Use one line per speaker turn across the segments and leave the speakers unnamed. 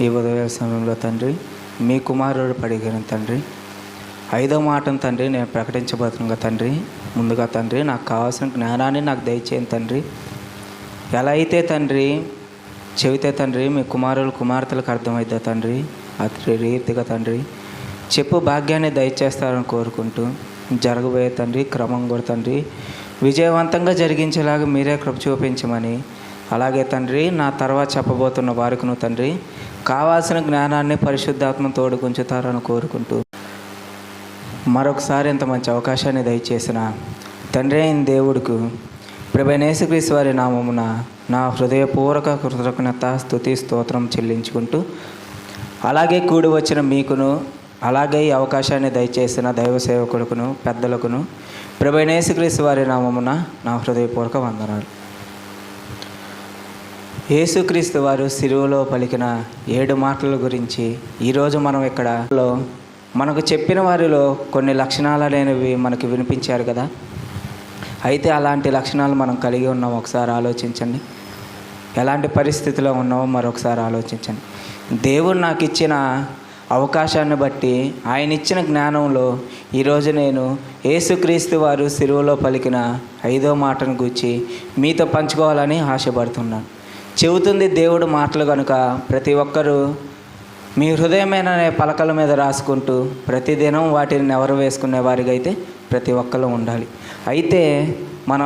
ఈ ఉదయ సమయంలో తండ్రి మీ కుమారుడు పడిగిన తండ్రి ఐదో మాటను తండ్రి నేను ప్రకటించబోతున్నా తండ్రి ముందుగా తండ్రి నాకు కావాల్సిన జ్ఞానాన్ని నాకు దయచేయండి తండ్రి. ఎలా అయితే తండ్రి చెబితే తండ్రి మీ కుమారులు కుమార్తెలకు అర్థమవుతా తండ్రి అతి రీతిగా తండ్రి చెప్పు భాగ్యాన్ని దయచేస్తారని కోరుకుంటూ జరగబోయే తండ్రి క్రమం కూడా తండ్రి విజయవంతంగా జరిగించేలాగా మీరే కృప చూపించమని అలాగే తండ్రి నా తర్వాత చెప్పబోతున్న వారికిను తండ్రి కావాల్సిన జ్ఞానాన్ని పరిశుద్ధాత్మ తోడుకుంచుతారని కోరుకుంటూ మరొకసారి ఇంత మంచి అవకాశాన్ని దయచేసిన తండ్రి అయిన దేవుడుకు ప్రభనేసుక్రీస్తు వారి నామమున నా హృదయపూర్వక కృతజ్ఞత స్థుతి స్తోత్రం చెల్లించుకుంటూ అలాగే కూడి వచ్చిన మీకును అలాగే ఈ అవకాశాన్ని దయచేసిన దైవ సేవకుడుకును పెద్దలకును ప్రభనేసుక్రీస్తు వారి నామమున నా హృదయపూర్వక వందనాలు. యేసుక్రీస్తు వారు సిరువులో పలికిన ఏడు మాటల గురించి ఈరోజు మనం ఇక్కడ మనకు చెప్పిన వారిలో కొన్ని లక్షణాలు అనేవి మనకి వినిపించారు కదా. అయితే అలాంటి లక్షణాలు మనం కలిగి ఉన్నాం. ఒకసారి ఆలోచించండి. ఎలాంటి పరిస్థితిలో ఉన్నామో మరొకసారి ఆలోచించండి. దేవుడు నాకు ఇచ్చిన అవకాశాన్ని బట్టి ఆయన ఇచ్చిన జ్ఞానంలో ఈరోజు నేను యేసుక్రీస్తు వారు సిరువులో పలికిన ఐదో మాటను గురించి మీతో పంచుకోవాలని ఆశపడుతున్నాను. చెబుతుంది దేవుడు మాటలు కనుక ప్రతి ఒక్కరూ మీ హృదయమైన పలకల మీద రాసుకుంటూ ప్రతిదినం వాటిని నెవరు వేసుకునే వారికైతే అయితే ప్రతి ఒక్కరు ఉండాలి. అయితే మన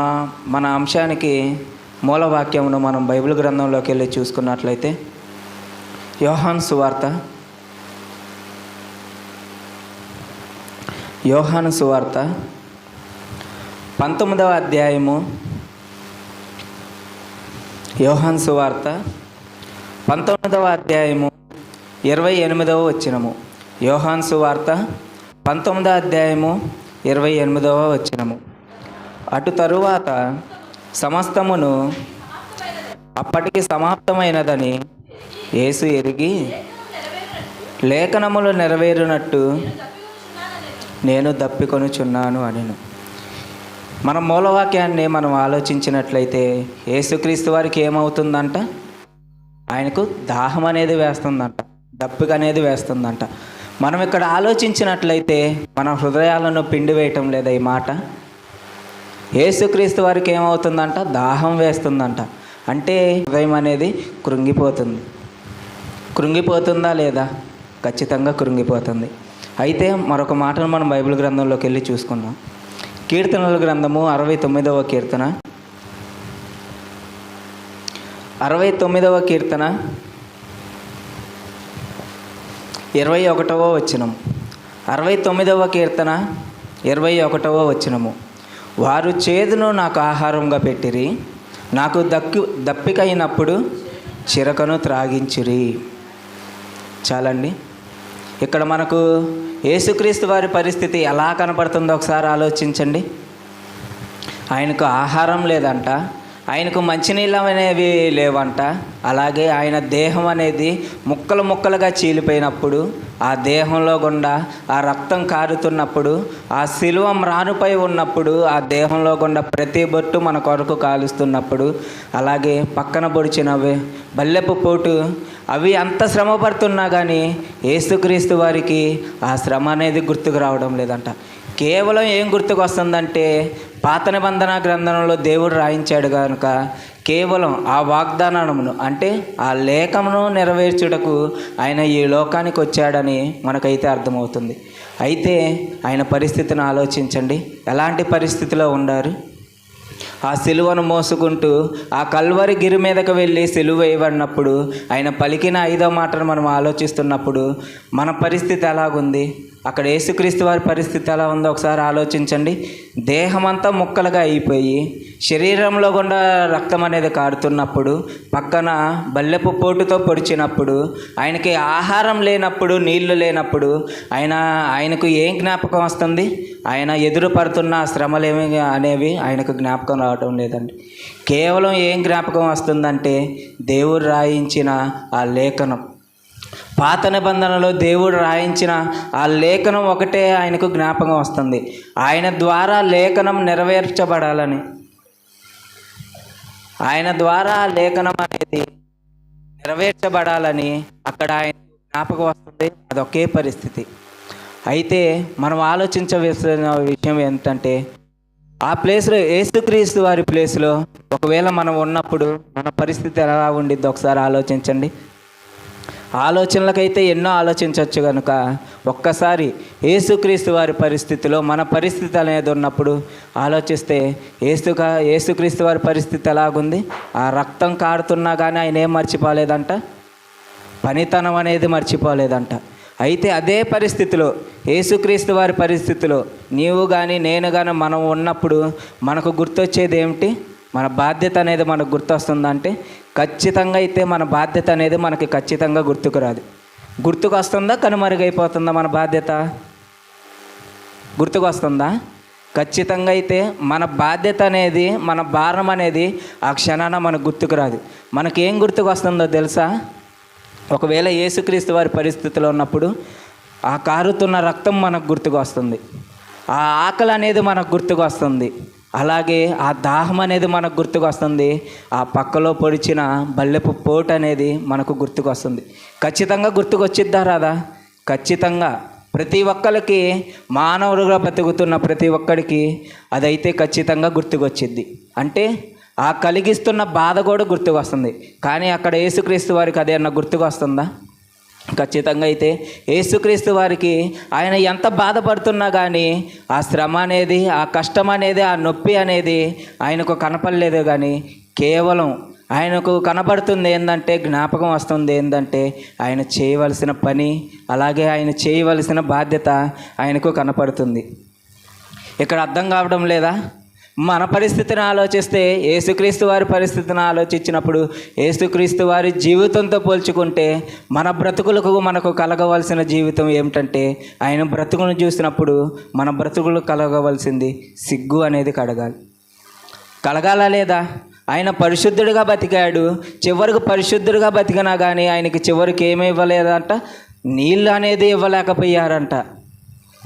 మన అంశానికి మూలవాక్యమును మనం బైబిల్ గ్రంథంలోకి వెళ్ళి చూసుకున్నట్లయితే యోహాన్ సువార్త యోహాను సువార్త పంతొమ్మిదవ అధ్యాయము యోహాన్ సువార్త పంతొమ్మిదవ అధ్యాయము ఇరవై ఎనిమిదవ వచ్చినము యోహాన్ సువార్త పంతొమ్మిదవ అధ్యాయము ఇరవై ఎనిమిదవ వచ్చినము అటు తరువాత సమస్తమును అప్పటికి సమాప్తమైనదని యేసు ఎరిగి లేఖనములు నెరవేరినట్టు నేను దప్పికొనుచున్నాను అనిను. మన మూలవాక్యాన్ని మనం ఆలోచించినట్లయితే యేసుక్రీస్తు వారికి ఏమవుతుందంట? ఆయనకు దాహం అనేది వేస్తుందంట దప్పిక అనేది వేస్తుందంట. మనం ఇక్కడ ఆలోచించినట్లయితే మన హృదయాలను పిండి వేయటం లేదా ఈ మాట? యేసుక్రీస్తు వారికి ఏమవుతుందంట? దాహం వేస్తుందంట. అంటే హృదయం అనేది కృంగిపోతుంది. కృంగిపోతుందా లేదా? ఖచ్చితంగా కృంగిపోతుంది. అయితే మరొక మాటను మనం బైబిల్ గ్రంథంలోకి వెళ్ళి చూసుకుందాం. కీర్తనల గ్రంథము అరవై తొమ్మిదవ కీర్తన. అరవై తొమ్మిదవ కీర్తన. ఇరవై ఒకటవ వచనం. అరవై తొమ్మిదవ కీర్తన ఇరవై ఒకటవ వచనము. వారు చేదును నాకు ఆహారంగా పెట్టిరి నాకు దక్కు దప్పికైనప్పుడు చిరకను త్రాగించిరి. చాలండి. ఇక్కడ మనకు యేసుక్రీస్తు వారి పరిస్థితి ఎలా కనపడుతుందో ఒకసారి ఆలోచించండి. ఆయనకు ఆహారం లేదంట ఆయనకు మంచినీళ్ళం అనేవి లేవంట అలాగే ఆయన దేహం అనేది ముక్కలు ముక్కలుగా చీలిపోయినప్పుడు ఆ దేహంలో గుండా ఆ రక్తం కారుతున్నప్పుడు ఆ శిలువం రానుపై ఉన్నప్పుడు ఆ దేహంలో గుండా ప్రతి బొట్టు మన కొరకు కాలుస్తున్నప్పుడు అలాగే పక్కన పొడిచిన బల్లెపు పోటు అవి అంత శ్రమ పడుతున్నా కానీ ఏసుక్రీస్తు వారికి ఆ శ్రమ అనేది గుర్తుకు రావడం లేదంట. కేవలం ఏం గుర్తుకు వస్తుందంటే పాత నిబంధన గ్రంథంలో దేవుడు రాయించాడు కనుక కేవలం ఆ వాగ్దానమును అంటే ఆ లేఖమును నెరవేర్చుటకు ఆయన ఈ లోకానికి వచ్చాడని మనకైతే అర్థమవుతుంది. అయితే ఆయన పరిస్థితిని ఆలోచించండి. ఎలాంటి పరిస్థితిలో ఉండారు? ఆ సిలువను మోసుకుంటూ ఆ కల్వరి గిరి మీదకు వెళ్ళి సిలువ వేయబడినప్పుడు ఆయన పలికిన ఐదో మాటను మనం ఆలోచిస్తున్నప్పుడు మన పరిస్థితి ఎలాగుంది? అక్కడ యేసుక్రీస్తు వారి పరిస్థితి ఎలా ఉందో ఒకసారి ఆలోచించండి. దేహమంతా ముక్కలుగా అయిపోయి శరీరంలో గుండా రక్తం అనేది కారుతున్నప్పుడు పక్కన బల్లెపు పోటుతో పొడిచినప్పుడు ఆయనకి ఆహారం లేనప్పుడు నీళ్ళు లేనప్పుడు ఆయన ఆయనకు ఏం జ్ఞాపకం వస్తుంది? ఆయన ఎదురుపడుతున్న శ్రమలేమి అనేవి ఆయనకు జ్ఞాపకం రావటం లేదండి. కేవలం ఏం జ్ఞాపకం వస్తుందంటే దేవుడు రాయించిన ఆ లేఖనం. పాత నిబంధనలో దేవుడు రాయించిన ఆ లేఖనం ఒకటే ఆయనకు జ్ఞాపకం వస్తుంది. ఆయన ద్వారా లేఖనం నెరవేర్చబడాలని. ఆయన ద్వారా ఆ లేఖనం అనేది నెరవేర్చబడాలని అక్కడ ఆయన జ్ఞాపకం వస్తుంది. అదొకే పరిస్థితి. అయితే మనం ఆలోచించవలసిన విషయం ఏంటంటే ఆ ప్లేస్లో ఏసుక్రీస్తు వారి ప్లేస్లో ఒకవేళ మనం ఉన్నప్పుడు మన పరిస్థితి ఎలా ఉండిద్ది ఒకసారి ఆలోచించండి. ఆలోచనలకైతే ఎన్నో ఆలోచించవచ్చు కనుక ఒక్కసారి ఏసుక్రీస్తు వారి పరిస్థితిలో మన పరిస్థితి అనేది ఉన్నప్పుడు ఆలోచిస్తే ఏసుక ఏసుక్రీస్తు వారి పరిస్థితి ఎలాగుంది? ఆ రక్తం కారుతున్నా కానీ ఆయన ఏం మర్చిపోలేదంట? పనితనం అనేది మర్చిపోలేదంట. అయితే అదే పరిస్థితిలో యేసుక్రీస్తు వారి పరిస్థితిలో నీవు కానీ నేను కానీ మనం ఉన్నప్పుడు మనకు గుర్తొచ్చేది ఏమిటి? మన బాధ్యత అనేది మనకు గుర్తొస్తుందంటే ఖచ్చితంగా అయితే మన బాధ్యత అనేది మనకి ఖచ్చితంగా గుర్తుకు రాదు. గుర్తుకు వస్తుందా? కనుమరుగైపోతుందా మన బాధ్యత? గుర్తుకు వస్తుందా? ఖచ్చితంగా అయితే మన బాధ్యత అనేది మన భారం అనేది ఆ క్షణాన మనకు గుర్తుకు రాదు. మనకేం గుర్తుకు వస్తుందో తెలుసా? ఒకవేళ యేసుక్రీస్తు వారి పరిస్థితిలో ఉన్నప్పుడు ఆ కారుతున్న రక్తం మనకు గుర్తుకు వస్తుంది ఆ ఆకలి అనేది మనకు గుర్తుకు వస్తుంది అలాగే ఆ దాహం అనేది మనకు గుర్తుకు వస్తుంది ఆ పక్కలో పొడిచిన బల్లెపు పోటు అనేది మనకు గుర్తుకు వస్తుంది ఖచ్చితంగా గుర్తుకు వచ్చిద్దా రాదా? ఖచ్చితంగా. ప్రతి ఒక్కరికి మానవుడుగా బతుకుతున్న ప్రతి ఒక్కడికి అదైతే ఖచ్చితంగా గుర్తుకొచ్చిద్ది. అంటే ఆ కలిగిస్తున్న బాధ కూడా గుర్తుకు వస్తుంది కానీ అక్కడ యేసుక్రీస్తు వారికి అదేమన్నా గుర్తుకు వస్తుందా ఖచ్చితంగా అయితే యేసుక్రీస్తు వారికి ఆయన ఎంత బాధపడుతున్నా కానీ ఆ శ్రమ అనేది ఆ కష్టం అనేది ఆ నొప్పి అనేది ఆయనకు కనపడలేదు కానీ కేవలం ఆయనకు కనపడుతుంది ఏంటంటే జ్ఞాపకం వస్తుంది ఏంటంటే ఆయన చేయవలసిన పని అలాగే ఆయన చేయవలసిన బాధ్యత ఆయనకు కనపడుతుంది. ఇక్కడ అర్థం కావడం లేదా? మన పరిస్థితిని ఆలోచిస్తే ఏసుక్రీస్తు వారి పరిస్థితిని ఆలోచించినప్పుడు ఏసుక్రీస్తు వారి జీవితంతో పోల్చుకుంటే మన బ్రతుకులకు మనకు కలగవలసిన జీవితం ఏమిటంటే ఆయన బ్రతుకును చూసినప్పుడు మన బ్రతుకులు కలగవలసింది సిగ్గు అనేది కడగాలి కలగాలా లేదా? ఆయన పరిశుద్ధుడిగా బతికాడు. చివరికి పరిశుద్ధుడిగా బతికినా కానీ ఆయనకి చివరికి ఏమి ఇవ్వలేదంట? నీళ్ళు అనేది ఇవ్వలేకపోయారంట.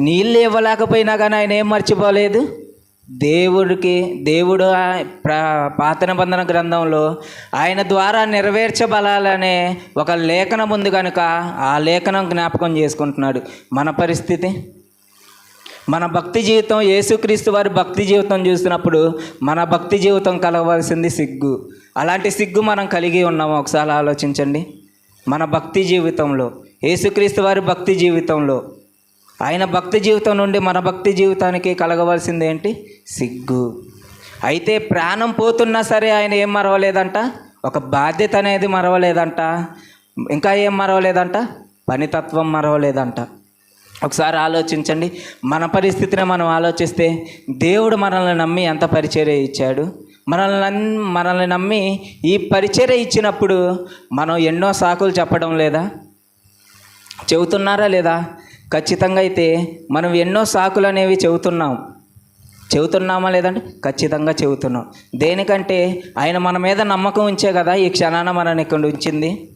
నీళ్ళు ఇవ్వలేకపోయినా కానీ ఆయన ఏం మర్చిపోలేదు? దేవుడికి దేవుడు ఆ- ప్ర పాత నిబంధన గ్రంథంలో ఆయన ద్వారా నెరవేర్చబలాలనే ఒక లేఖనం ఉంది కనుక ఆ లేఖనం జ్ఞాపకం చేసుకుంటున్నాడు. మన పరిస్థితి? మన భక్తి జీవితం యేసుక్రీస్తు వారి భక్తి జీవితం చూసినప్పుడు మన భక్తి జీవితం కలగవలసింది సిగ్గు. అలాంటి సిగ్గు మనం కలిగి ఉన్నాము? ఒకసారి ఆలోచించండి. మన భక్తి జీవితంలో యేసుక్రీస్తు వారి భక్తి జీవితంలో ఆయన భక్తి జీవితం నుండి మన భక్తి జీవితానికి కలగవలసింది ఏంటి? సిగ్గు. అయితే ప్రాణం పోతున్నా సరే ఆయన ఏం మరవలేదంట? ఒక బాధ్యత అనేది మరవలేదంట. ఇంకా ఏం మరవలేదంట? పనితత్వం మరవలేదంట. ఒకసారి ఆలోచించండి. మన పరిస్థితిని మనం ఆలోచిస్తే దేవుడు మనల్ని నమ్మి ఎంత పరిచర్య ఇచ్చాడు. మనల్ని మనల్ని నమ్మి ఈ పరిచర్య ఇచ్చినప్పుడు మనం ఎన్నో సాకులు చెప్పడం లేదా? చెబుతున్నారా లేదా? ఖచ్చితంగా అయితే మనం ఎన్నో సాకులు అనేవి చెబుతున్నాం. చెబుతున్నామా లేదంటే ఖచ్చితంగా చెబుతున్నాం. దేనికంటే ఆయన మన మీద నమ్మకం ఉంచే కదా ఈ క్షణాన మనని ఇక్కడ ఉంచింది.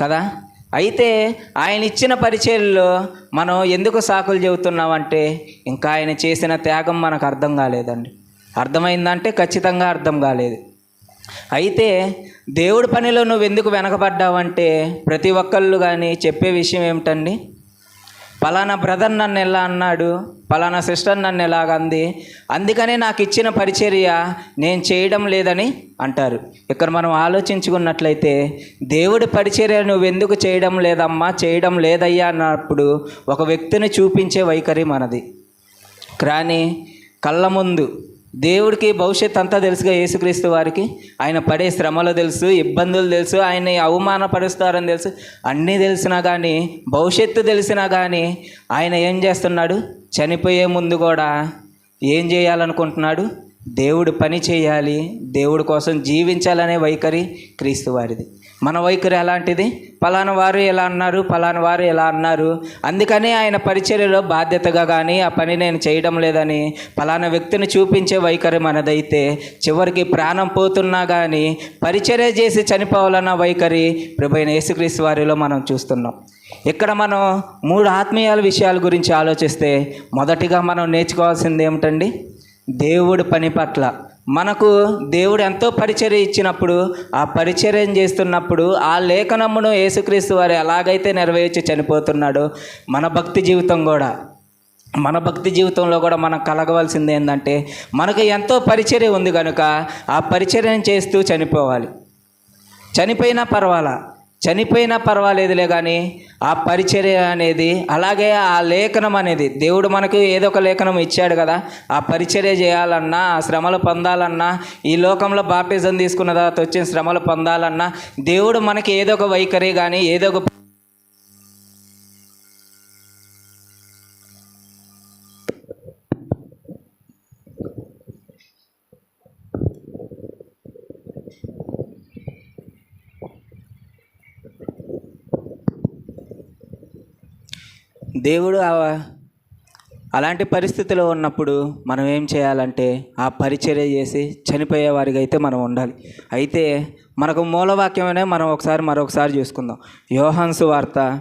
కదా? అయితే ఆయన ఇచ్చిన పరిచయంలో మనం ఎందుకు సాకులు చెబుతున్నామంటే ఇంకా ఆయన చేసిన త్యాగం మనకు అర్థం కాలేదండి. అర్థమైందంటే ఖచ్చితంగా అర్థం కాలేదు. అయితే దేవుడి పనిలో నువ్వు ఎందుకు వెనకబడ్డావంటే ప్రతి ఒక్కళ్ళు కానీ చెప్పే విషయం ఏమిటండి? పలానా బ్రదర్ నన్ను ఎలా అన్నాడు? పలానా సిస్టర్ నన్ను ఎలాగ అంది? అందుకనే నాకు ఇచ్చిన పరిచర్య నేను చేయడం లేదని అంటారు. ఇక్కడ మనం ఆలోచించుకున్నట్లయితే దేవుడి పరిచర్య నువ్వు ఎందుకు చేయడం లేదమ్మా? చేయడం లేదయ్యా అన్నప్పుడు ఒక వ్యక్తిని చూపించే వైఖరి మనది. కానీ కళ్ళ ముందు దేవుడికి భవిష్యత్ అంతా తెలుసుగా యేసుక్రీస్తు వారికి. ఆయన పడే శ్రమలు తెలుసు ఇబ్బందులు తెలుసు ఆయన అవమానపరుస్తారని తెలుసు. అన్నీ తెలిసినా కానీ భవిష్యత్తు తెలిసినా కానీ ఆయన ఏం చేస్తున్నాడు? చనిపోయే ముందు కూడా ఏం చేయాలనుకుంటున్నాడు? దేవుడు పని చేయాలి దేవుడి కోసం జీవించాలనే వైఖరి క్రీస్తు వారిది. మన వైఖరి ఎలాంటిది? పలానా వారు ఎలా అన్నారు పలానా వారు ఎలా అన్నారు? అందుకనే ఆయన పరిచర్యలో బాధ్యతగా కానీ ఆ పని నేను చేయడం లేదని పలానా వ్యక్తిని చూపించే వైఖరి మనదైతే చివరికి ప్రాణం పోతున్నా కానీ పరిచర్య చేసి చనిపోవాలన్న వైఖరి ప్రభుైన యేసుక్రీస్తు వారిలో మనం చూస్తున్నాం. ఇక్కడ మనం మూడు ఆత్మీయాల విషయాల గురించి ఆలోచిస్తే మొదటిగా మనం నేర్చుకోవాల్సింది ఏమిటండి? దేవుడు పని పట్ల. మనకు దేవుడు ఎంతో పరిచర్య ఇచ్చినప్పుడు ఆ పరిచర్యం చేస్తున్నప్పుడు ఆ లేఖనమును యేసుక్రీస్తు వారు ఎలాగైతే నెరవేర్చి చనిపోతున్నాడో మన భక్తి జీవితం కూడా మన భక్తి జీవితంలో కూడా మనం కలగవలసింది ఏంటంటే మనకు ఎంతో పరిచర్య ఉంది కనుక ఆ పరిచర్యం చేస్తూ చనిపోవాలి. చనిపోయినా పర్వాలా? చనిపోయినా పర్వాలేదులే కానీ ఆ పరిచర్య అనేది అలాగే ఆ లేఖనం అనేది దేవుడు మనకు ఏదో ఒక లేఖనం ఇచ్చాడు కదా ఆ పరిచర్య చేయాలన్నా ఆ శ్రమలు పొందాలన్నా ఈ లోకంలో బాప్తిజం తీసుకున్న తర్వాత వచ్చిన శ్రమలు పొందాలన్నా దేవుడు మనకి ఏదో ఒక వైఖరి కానీ ఏదో ఒక దేవుడు ఆ- అలాంటి పరిస్థితిలో ఉన్నప్పుడు మనం ఏం చేయాలంటే ఆ పరిచర్య చేసి చనిపోయే వారికి అయితే మనం ఉండాలి. అయితే మనకు మూలవాక్యమనే మనం ఒకసారి మరొకసారి చూసుకుందాం. యోహాన్సు వార్త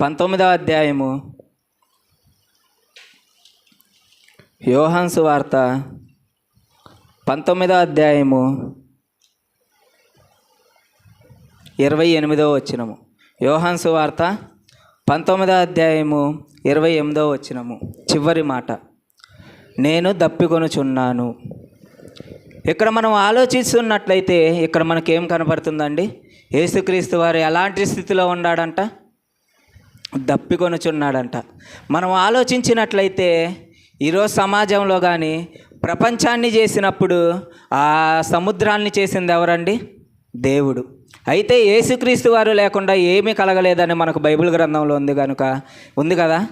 పంతొమ్మిదవ అధ్యాయము. యోహాన్సు వార్త పంతొమ్మిదవ అధ్యాయము ఇరవై ఎనిమిదవ వచ్చినము యోహాన్ వార్త పంతొమ్మిదో అధ్యాయము ఇరవై ఎనిమిదో వచ్చినము చివరి మాట. నేను దప్పికొనుచున్నాను. ఇక్కడ మనం ఆలోచిస్తున్నట్లయితే ఇక్కడ మనకేం కనపడుతుందండి యేసుక్రీస్తు వారు ఎలాంటి స్థితిలో ఉన్నాడంట? దప్పికొనుచున్నాడంట. మనం ఆలోచించినట్లయితే ఈరోజు సమాజంలో కానీ ప్రపంచాన్ని చేసినప్పుడు ఆ సముద్రాన్ని చేసింది ఎవరండి? దేవుడు. అయితే యేసుక్రీస్తు వారు లేకుండా ఏమీ కలగలేదని మనకు బైబిల్ గ్రంథంలో ఉంది కనుక ఉంది కదా?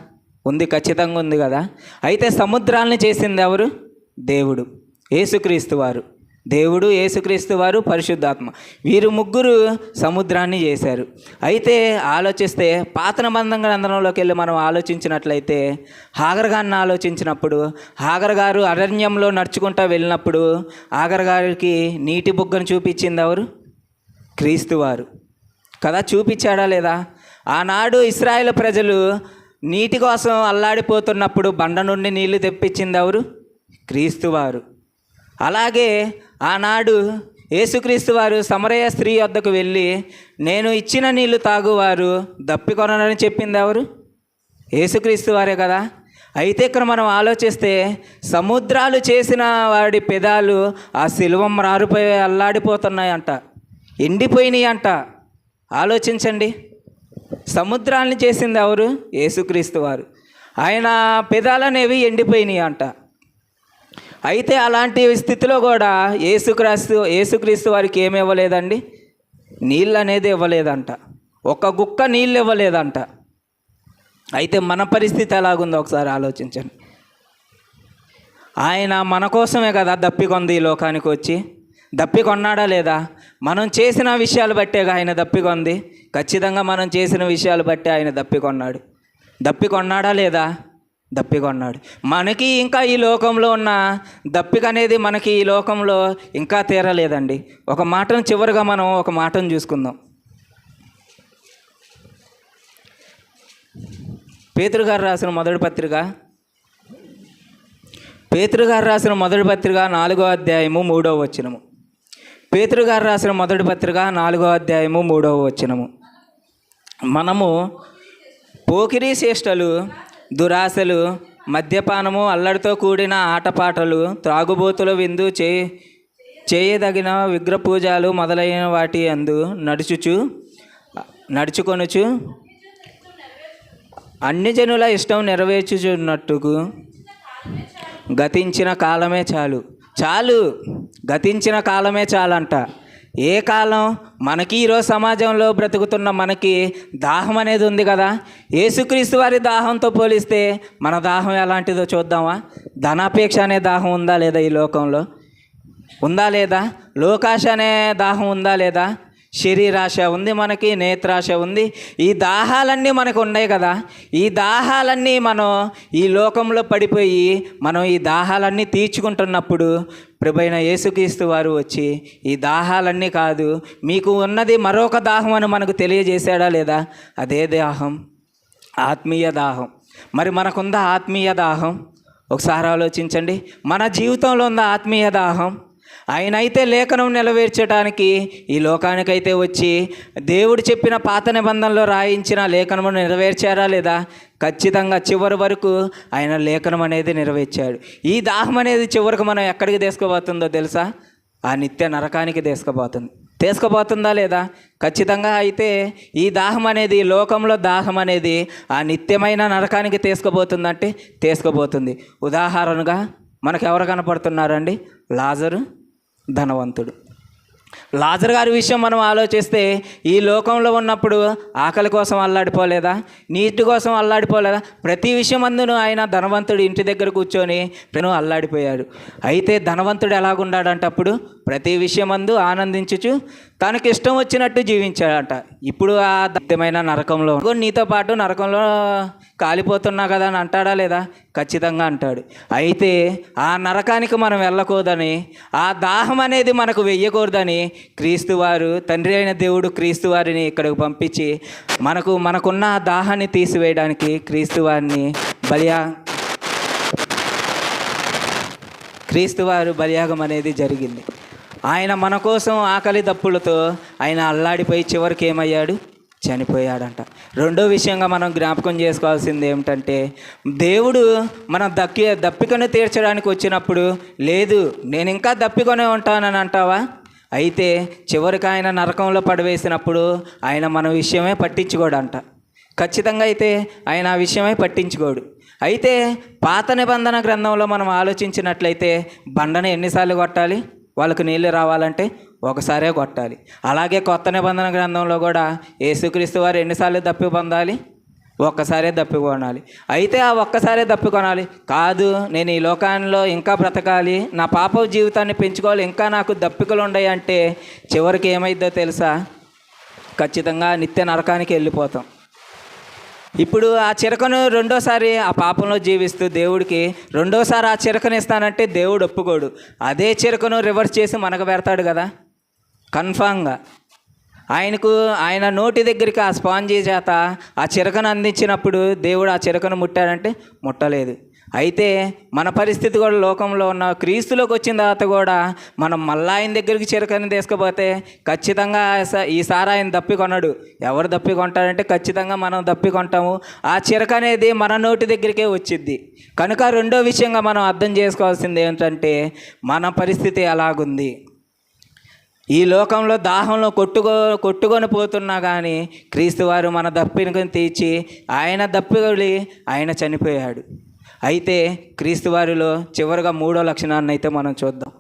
ఉంది ఖచ్చితంగా ఉంది కదా? అయితే సముద్రాల్ని చేసింది ఎవరు? దేవుడు. యేసుక్రీస్తు వారు. దేవుడు యేసుక్రీస్తు వారు పరిశుద్ధాత్మ. వీరు ముగ్గురు సముద్రాన్ని చేశారు. అయితే ఆలోచిస్తే పాతన బంధం గ్రంథంలోకి వెళ్ళి మనం ఆలోచించినట్లయితే హాగర్ గారిని ఆలోచించినప్పుడు హాగర్ గారు అరణ్యంలో నడుచుకుంటూ వెళ్ళినప్పుడు హాగర్ గారికి నీటి బుగ్గను చూపించింది ఎవరు? క్రీస్తువారు. కదా చూపించాడా లేదా? ఆనాడు ఇస్రాయేల్ ప్రజలు నీటి కోసం అల్లాడిపోతున్నప్పుడు బండ నుండి నీళ్ళు తెప్పించింది ఎవరు? క్రీస్తువారు. అలాగే ఆనాడు యేసుక్రీస్తు వారు సమరయ స్త్రీ వద్దకు వెళ్ళి నేను ఇచ్చిన నీళ్ళు తాగువారు దప్పికొనని చెప్పింది ఎవరు? యేసుక్రీస్తు వారే కదా. అయితే ఇక్కడ మనం ఆలోచిస్తే సముద్రాలు చేసిన వాడి పెదాలు ఆ శిలువం రారిపోయి అల్లాడిపోతున్నాయంట. ఎండిపోయినాయి అంట ఆలోచించండి. సముద్రాన్ని చేసింది ఎవరు? యేసుక్రీస్తు వారు. ఆయన పెదాలనేవి ఎండిపోయినాయి అంట అయితే అలాంటి స్థితిలో కూడా యేసుక్రీస్తు యేసుక్రీస్తు వారికి ఏమి ఇవ్వలేదండి? నీళ్ళు అనేది ఇవ్వలేదంట. ఒక గుక్క నీళ్ళు ఇవ్వలేదంట. అయితే మన పరిస్థితి ఎలాగుందో ఒకసారి ఆలోచించండి. ఆయన మన కోసమే కదా దప్పికొంది ఈ లోకానికి వచ్చి. దప్పికొన్నాడా లేదా? మనం చేసిన విషయాలు బట్టేగా ఆయన దప్పికొంది. ఖచ్చితంగా మనం చేసిన విషయాలు బట్టే ఆయన దప్పికొన్నాడు. దప్పికొన్నాడా లేదా? దప్పికొన్నాడు. మనకి ఇంకా ఈ లోకంలో ఉన్న దప్పిక అనేది మనకి ఈ లోకంలో ఇంకా తీరలేదండి. ఒక మాటను చివరిగా మనం ఒక మాటను చూసుకుందాం. పేతురు గారు రాసిన మొదటి పత్రిక. పేతురు గారు రాసిన మొదటి పత్రిక నాలుగో అధ్యాయము మూడవ వచనము. పేతురు గారు రాసిన మొదటి పత్రిక నాలుగో అధ్యాయము మూడవ వచనము. మనము పోకిరీ చేష్టలు దురాశలు మద్యపానము అల్లడితో కూడిన ఆటపాటలు త్రాగుబోతుల విందు చే చేయదగిన విగ్రహపూజాలు మొదలైన వాటి అందు నడుచుచు నడుచుకొనుచు అన్ని జనుల ఇష్టం నెరవేర్చుచున్నట్టుకు గతించిన కాలమే చాలు. చాలు గతించిన కాలమే చాలంట. ఏ కాలం? మనకి ఈరోజు సమాజంలో బ్రతుకుతున్న మనకి దాహం అనేది ఉంది కదా. ఏసుక్రీస్తు వారి దాహంతో పోలిస్తే మన దాహం ఎలాంటిదో చూద్దామా? ధనాపేక్ష అనే దాహం ఉందా లేదా ఈ లోకంలో? ఉందా లేదా? లోకాశ అనే దాహం ఉందా లేదా? శరీరాశ ఉంది మనకి నేత్రాశ ఉంది. ఈ దాహాలన్నీ మనకు ఉన్నాయి కదా. ఈ దాహాలన్నీ మనం ఈ లోకంలో పడిపోయి మనం ఈ దాహాలన్నీ తీర్చుకుంటున్నప్పుడు ప్రభైన యేసుక్రీస్తు వారు వచ్చి ఈ దాహాలన్నీ కాదు మీకు ఉన్నది మరొక దాహం అని మనకు తెలియజేశాడా లేదా? అదే దాహం ఆత్మీయ దాహం. మరి మనకుందా ఆత్మీయ దాహం? ఒకసారి ఆలోచించండి. మన జీవితంలో ఉన్న ఆత్మీయ దాహం? ఆయన అయితే లేఖనం నెరవేర్చడానికి ఈ లోకానికైతే వచ్చి దేవుడు చెప్పిన పాత నిబంధనలో రాయించిన లేఖనము నెరవేర్చారా లేదా? ఖచ్చితంగా చివరి వరకు ఆయన లేఖనం అనేది నెరవేర్చాడు. ఈ దాహం అనేది చివరికి మనం ఎక్కడికి తీసుకుపోతుందో తెలుసా? ఆ నిత్య నరకానికి తీసుకుపోతుంది. తీసుకుపోతుందా లేదా? ఖచ్చితంగా అయితే ఈ దాహం అనేది ఈ లోకంలో దాహం అనేది ఆ నిత్యమైన నరకానికి తీసుకుపోతుందంటే తీసుకుపోతుంది. ఉదాహరణగా మనకు ఎవరు కనపడుతున్నారండి? లాజరు? ధనవంతుడు. లాజర్ గారి విషయం మనం ఆలోచిస్తే ఈ లోకంలో ఉన్నప్పుడు ఆకలి కోసం అల్లాడిపోలేదా? నీటి కోసం అల్లాడిపోలేదా? ప్రతి విషయం అందును ఆయన ధనవంతుడు ఇంటి దగ్గర కూర్చొని తను అల్లాడిపోయాడు. అయితే ధనవంతుడు ఎలాగున్నాడంటే అప్పుడు ప్రతి విషయం అందు ఆనందించుచు తనకి ఇష్టం వచ్చినట్టు జీవించాడట. ఇప్పుడు ఆ దత్తమైన నరకంలో నీతో పాటు నరకంలో కాలిపోతున్నా కదా అని అంటాడా లేదా? ఖచ్చితంగా అంటాడు. అయితే ఆ నరకానికి మనం వెళ్ళకూడదని ఆ దాహం అనేది మనకు వెయ్యకూడదని క్రీస్తువారు తండ్రి అయిన దేవుడు క్రీస్తు వారిని ఇక్కడికి పంపించి మనకు మనకున్న ఆ దాహాన్ని తీసివేయడానికి క్రీస్తు వారిని బలియా క్రీస్తువారు బలియాగం అనేది జరిగింది. ఆయన మన కోసం ఆకలి దప్పులతో ఆయన అల్లాడిపోయి చివరికి ఏమయ్యాడు? చనిపోయాడంట. రెండో విషయంగా మనం జ్ఞాపకం చేసుకోవాల్సింది ఏమిటంటే దేవుడు మన దక్కి దప్పికను తీర్చడానికి వచ్చినప్పుడు లేదు నేను ఇంకా దప్పికొనే ఉంటానని అంటావా? అయితే చివరికి ఆయన నరకంలో పడవేసినప్పుడు ఆయన మన విషయమే పట్టించుకోడంట. ఖచ్చితంగా అయితే ఆయన ఆ విషయమే పట్టించుకోడు. అయితే పాత నిబంధన గ్రంథంలో మనం ఆలోచించినట్లయితే బండను ఎన్నిసార్లు కొట్టాలి? వాళ్ళకు నీళ్ళు రావాలంటే ఒకసారే కొట్టాలి. అలాగే కొత్త నిబంధన గ్రంథంలో కూడా యేసుక్రీస్తు వారు ఎన్నిసార్లు దప్పి పొందాలి? ఒక్కసారే దప్పికొనాలి అయితే ఆ ఒక్కసారే దప్పికొనాలి కాదు నేను ఈ లోకంలో ఇంకా బ్రతకాలి నా పాప జీవితాన్ని పెంచుకోవాలి ఇంకా నాకు దప్పికలు ఉన్నాయి అంటే చివరికి ఏమైద్దో తెలుసా? ఖచ్చితంగా నిత్య నరకానికి వెళ్ళిపోతాం. ఇప్పుడు ఆ చిరకను రెండోసారి ఆ పాపంలో జీవిస్తూ దేవుడికి రెండోసారి ఆ చిరకను ఇస్తానంటే దేవుడు ఒప్పుకోడు. అదే చిరకను రివర్స్ చేసి మనకు పెడతాడు కదా? కన్ఫామ్గా. ఆయనకు ఆయన నోటి దగ్గరికి ఆ స్పాంజీ చేత ఆ చిరకను అందించినప్పుడు దేవుడు ఆ చిరకను ముట్టాడంటే ముట్టలేదు. అయితే మన పరిస్థితి కూడా లోకంలో ఉన్న క్రీస్తులోకి వచ్చిన తర్వాత కూడా మనం మళ్ళా ఆయన దగ్గరికి చిరకని తీసుకుపోతే ఖచ్చితంగా ఈసారి ఆయన దప్పి కొనడు ఎవరు దప్పికొంటారంటే ఖచ్చితంగా మనం దప్పి కొంటాము. ఆ చిరక అనేది మన నోటి దగ్గరికే వచ్చిద్ది. కనుక రెండో విషయంగా మనం అర్థం చేసుకోవాల్సింది ఏంటంటే మన పరిస్థితి ఎలాగుంది? ఈ లోకంలో దాహంలో కొట్టుకో కొట్టుకొని పోతున్నా కానీ క్రీస్తు వారు మన దప్పిని తీర్చి ఆయన దప్పిగొలి ఆయన చనిపోయాడు. అయితే క్రీస్తు వారిలో చివరిగా మూడో లక్షణాన్ని అయితే మనం చూద్దాం.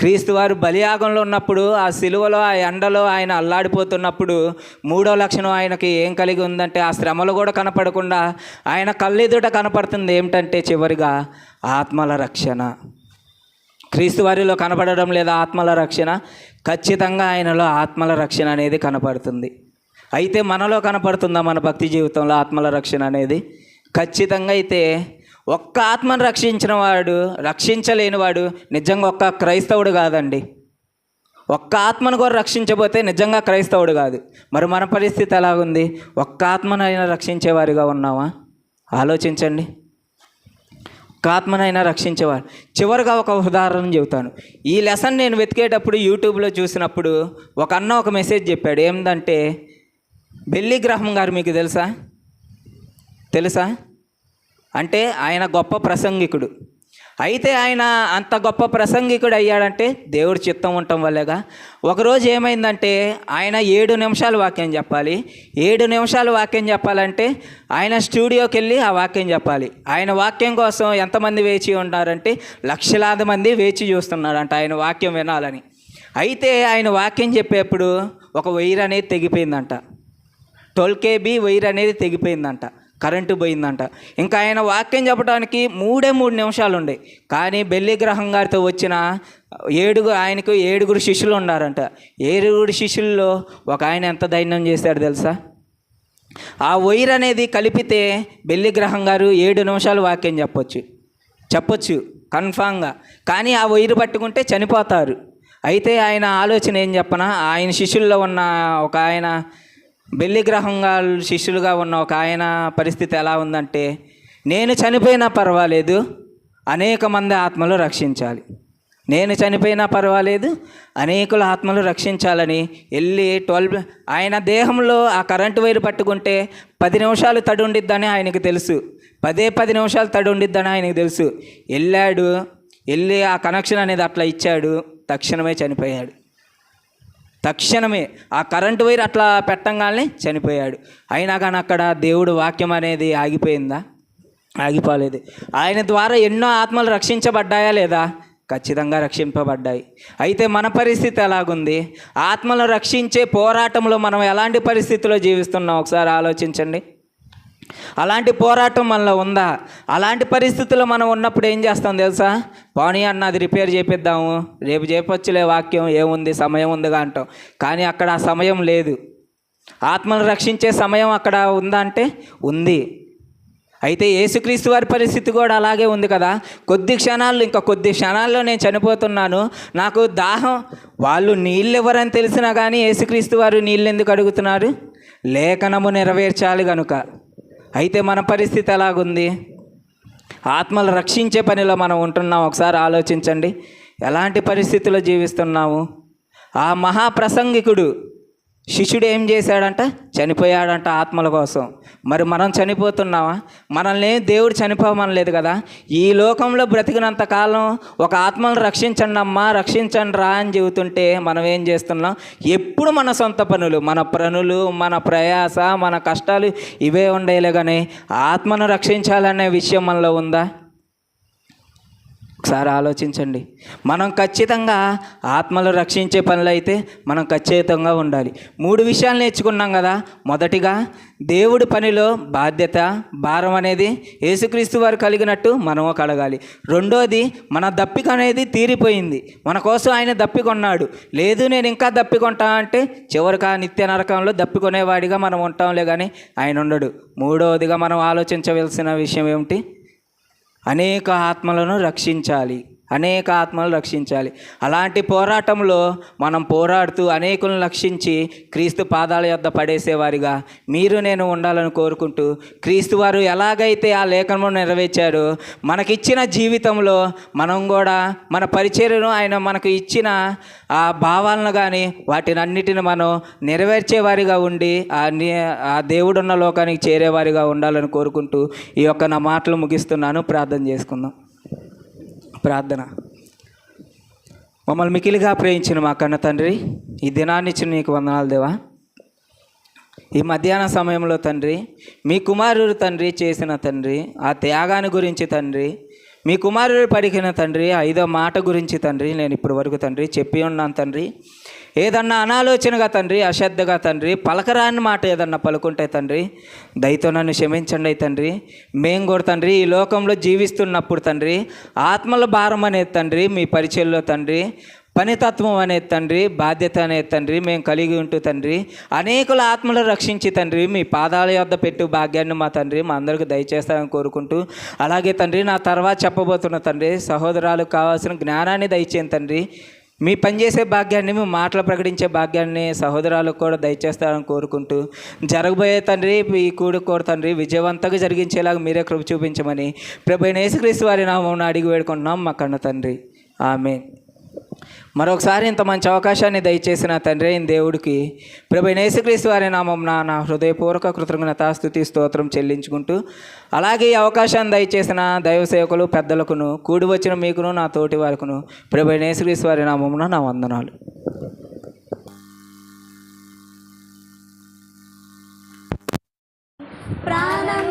క్రీస్తువారు బలియాగంలో ఉన్నప్పుడు ఆ సిలువలో ఆ ఎండలో ఆయన అల్లాడిపోతున్నప్పుడు మూడో లక్షణం ఆయనకి ఏం కలిగి ఉందంటే ఆ శ్రమలు కూడా కనపడకుండా ఆయన కళ్ళెదుట కనపడుతుంది ఏమిటంటే చివరిగా ఆత్మల రక్షణ. క్రీస్తు వారిలో కనపడడం లేదా ఆత్మల రక్షణ? ఖచ్చితంగా ఆయనలో ఆత్మల రక్షణ అనేది కనపడుతుంది. అయితే మనలో కనపడుతుందా మన భక్తి జీవితంలో ఆత్మల రక్షణ అనేది? ఖచ్చితంగా అయితే ఒక్క ఆత్మను రక్షించిన వాడు రక్షించలేని వాడు నిజంగా ఒక్క క్రైస్తవుడు కాదండి. ఒక్క ఆత్మను కూడా రక్షించబోతే నిజంగా క్రైస్తవుడు కాదు. మరి మన పరిస్థితి ఎలాగుంది ఒక్క ఆత్మనైనా రక్షించేవారిగా ఉన్నామా ఆలోచించండి. ఒక్క ఆత్మనైనా రక్షించేవారు. చివరిగా ఒక ఉదాహరణ చెబుతాను. ఈ లెసన్ నేను వెతికేటప్పుడు యూట్యూబ్లో చూసినప్పుడు ఒక అన్న ఒక మెసేజ్ చెప్పాడు. ఏంటంటే బెల్లి గ్రహం గారు మీకు తెలుసా? తెలుసా? అంటే ఆయన గొప్ప ప్రసంగికుడు. అయితే ఆయన అంత గొప్ప ప్రసంగికుడు అయ్యాడంటే దేవుడి చిత్తం ఉండటం వల్లేగా. ఒకరోజు ఏమైందంటే ఆయన ఏడు నిమిషాలు వాక్యం చెప్పాలి. ఏడు నిమిషాలు వాక్యం చెప్పాలంటే ఆయన స్టూడియోకి వెళ్ళి ఆ వాక్యం చెప్పాలి. ఆయన వాక్యం కోసం ఎంతమంది వేచి ఉన్నారంటే లక్షలాది మంది వేచి చూస్తున్నారంట ఆయన వాక్యం వినాలని. అయితే ఆయన వాక్యం చెప్పేప్పుడు ఒక వైర్ అనేది తెగిపోయిందంట. ట్వెల్వ్ కేబీ వైర్ అనేది తెగిపోయిందంట. కరెంటు పోయిందంట. ఇంకా ఆయన వాక్యం చెప్పడానికి మూడే మూడు నిమిషాలు ఉండే కానీ బెల్లి గ్రహం గారితో వచ్చిన ఏడుగురు ఆయనకు ఏడుగురు శిష్యులు ఉన్నారంట. ఏడుగురు శిష్యుల్లో ఒక ఆయన ఎంత దైన్యం చేశాడు తెలుసా? ఆ వైర్ అనేది కలిపితే బెల్లి గ్రహం గారు ఏడు నిమిషాలు వాక్యం చెప్పొచ్చు. చెప్పొచ్చు కన్ఫామ్గా. కానీ ఆ వైరు పట్టుకుంటే చనిపోతారు. అయితే ఆయన ఆలోచన ఏం చెప్పనా? ఆయన శిష్యుల్లో ఉన్న ఒక ఆయన బెల్లి గ్రహంగా శిష్యులుగా ఉన్న ఒక ఆయన పరిస్థితి ఎలా ఉందంటే నేను చనిపోయినా పర్వాలేదు అనేక మంది ఆత్మలు రక్షించాలి. నేను చనిపోయినా పర్వాలేదు అనేకుల ఆత్మలు రక్షించాలని వెళ్ళి ట్వెల్వ్ ఆయన దేహంలో ఆ కరెంటు వైర్ పట్టుకుంటే పది నిమిషాలు తడి ఉండిద్దని ఆయనకు తెలుసు. పదే పది నిమిషాలు తడి ఉండిద్దని ఆయనకు తెలుసు. వెళ్ళాడు వెళ్ళి ఆ కనెక్షన్ అనేది అట్లా ఇచ్చాడు తక్షణమే చనిపోయాడు. తక్షణమే ఆ కరెంటు వైర్ అట్లా పెట్టంగానే చనిపోయాడు. అయినా కానీ అక్కడ దేవుడు వాక్యం అనేది ఆగిపోయిందా? ఆగిపోలేదు. ఆయన ద్వారా ఎన్నో ఆత్మలు రక్షించబడ్డాయా లేదా? ఖచ్చితంగా రక్షింపబడ్డాయి. అయితే మన పరిస్థితి ఎలాగుంది? ఆత్మలు రక్షించే పోరాటంలో మనం ఎలాంటి పరిస్థితిలో జీవిస్తున్నాం? ఒకసారి ఆలోచించండి. అలాంటి పోరాటం మనలో ఉందా? అలాంటి పరిస్థితుల్లో మనం ఉన్నప్పుడు ఏం చేస్తాం తెలుసా? పోనీ అన్న అది రిపేర్ చేపిద్దాము. రేపు చేపచ్చులే వాక్యం ఏముంది సమయం ఉందిగా అంటాం. కానీ అక్కడ ఆ సమయం లేదు. ఆత్మను రక్షించే సమయం అక్కడ ఉందా అంటే ఉంది. అయితే యేసుక్రీస్తు వారి పరిస్థితి కూడా అలాగే ఉంది కదా? కొద్ది క్షణాల్లో ఇంకా కొద్ది క్షణాల్లో నేను చనిపోతున్నాను. నాకు దాహం. వాళ్ళు నీళ్ళు ఎవరని తెలిసినా కానీ యేసుక్రీస్తు వారు నీళ్ళు ఎందుకు అడుగుతున్నారు? లేఖనము నెరవేర్చాలి కనుక అయితే మన పరిస్థితి ఎలాగుంది? ఆత్మలు రక్షించే పనిలో మనం ఉంటున్నాం. ఒకసారి ఆలోచించండి. ఎలాంటి పరిస్థితుల్లో జీవిస్తున్నాము ఆ మహాప్రసంగికుడు శిష్యుడు ఏం చేశాడంట? చనిపోయాడంట ఆత్మల కోసం. మరి మనం చనిపోతున్నామా? మనల్ని దేవుడు చనిపోమనలేదు కదా? ఈ లోకంలో బ్రతికినంత కాలం ఒక ఆత్మను రక్షించండి అమ్మా రక్షించండి రా అని చెబుతుంటే మనం ఏం చేస్తున్నాం? ఎప్పుడు మన సొంత పనులు మన పనులు మన ప్రయాస మన కష్టాలు ఇవే ఉండేలే కానీ ఆత్మను రక్షించాలనే విషయం మనలో ఉందా? ఒకసారి ఆలోచించండి. మనం ఖచ్చితంగా ఆత్మలు రక్షించే పనులు అయితే మనం ఖచ్చితంగా ఉండాలి. మూడు విషయాలు నేర్చుకున్నాం కదా. మొదటిగా దేవుడి పనిలో బాధ్యత భారం అనేది యేసుక్రీస్తు వారు కలిగినట్టు మనము కలగాలి. రెండోది మన దప్పిక అనేది తీరిపోయింది. మన కోసం ఆయన దప్పికొన్నాడు లేదు నేను ఇంకా దప్పికొంటా అంటే చివరికి ఆ నిత్య నరకంలో దప్పికొనేవాడిగా మనం ఉంటాంలే కానీ ఆయన ఉండడు. మూడవదిగా మనం ఆలోచించవలసిన విషయం ఏమిటి? అనేక ఆత్మలను రక్షించాలి. అనేక ఆత్మలు రక్షించాలి. అలాంటి పోరాటంలో మనం పోరాడుతూ అనేకులను రక్షించి క్రీస్తు పాదాల యొద్ద పడేసేవారిగా మీరు నేను ఉండాలని కోరుకుంటూ క్రీస్తు వారు ఎలాగైతే ఆ లేఖనము నెరవేర్చారో మనకిచ్చిన జీవితంలో మనం కూడా మన పరిచర్యను ఆయన మనకు ఇచ్చిన ఆ భావాలను కానీ వాటిని అన్నిటిని మనం నెరవేర్చేవారిగా ఉండి ఆ ఆ దేవుడున్న లోకానికి చేరేవారిగా ఉండాలని కోరుకుంటూ ఈ యొక్క నా మాటలు ముగిస్తున్నాను. ప్రార్థన చేసుకుందాం. ప్రార్థన. మమ్మల్ని మికిలిగా ప్రేమించిన మా కన్న తండ్రి ఈ దినాన్ని ఇచ్చిన నీకు వందనాలు దేవా. ఈ మధ్యాహ్న సమయంలో తండ్రి మీ కుమారుడు తండ్రి చేసిన తండ్రి ఆ త్యాగాన్ని గురించి తండ్రి మీ కుమారుడు పడికిన తండ్రి ఐదో మాట గురించి తండ్రి నేను ఇప్పటి వరకు తండ్రి చెప్పి ఉన్నాను తండ్రి. ఏదన్నా అనాలోచనగా తండ్రి అశ్రద్ధగా తండ్రి పలకరాని మాట ఏదన్నా పలుకుంటే తండ్రి దయతో నన్ను క్షమించండి తండ్రి. మేము కూడా తండ్రి ఈ లోకంలో జీవిస్తున్నప్పుడు తండ్రి ఆత్మల భారం అనేది తండ్రి మీ పరిచయంలో తండ్రి పనితత్వం అనేది తండ్రి బాధ్యత అనేది తండ్రి మేము కలిగి ఉంటూ తండ్రి అనేకుల ఆత్మలు రక్షించి తండ్రి మీ పాదాల యొద్ద పెట్టు భాగ్యాన్ని మా తండ్రి మా అందరికీ దయచేస్తామని కోరుకుంటూ అలాగే తండ్రి నా తర్వాత చెప్పబోతున్న తండ్రి సహోదరాలకు కావాల్సిన జ్ఞానాన్ని దయచేయండి తండ్రి. మీ పనిచేసే భాగ్యాన్ని మీ మాటలు ప్రకటించే భాగ్యాన్ని సహోదరాలకు కూడా దయచేస్తారని కోరుకుంటూ జరగబోయే తండ్రి ఈ కూడు కూడా తండ్రి విజయవంతంగా జరిగించేలాగా మీరే కృప చూపించమని ప్రభు నేసుక్రీస్తు వారి నామం అడిగి వేడుకుంటున్నాం మా కన్న తండ్రి. ఆమె మరొకసారి ఇంత మంచి అవకాశాన్ని దయచేసిన తండ్రి అయిన దేవుడికి ప్రభు నేసుక్రీస్తు వారి నామం నా హృదయపూర్వక కృతజ్ఞత స్థుతి స్తోత్రం చెల్లించుకుంటూ అలాగే ఈ అవకాశాన్ని దయచేసిన దైవ సేవకులు పెద్దలకును కూడి వచ్చిన మీకును నా తోటి వారికును ప్రభు నేసుక్రీస్తు వారి నామమున నా వందనాలు.
ప్రాణం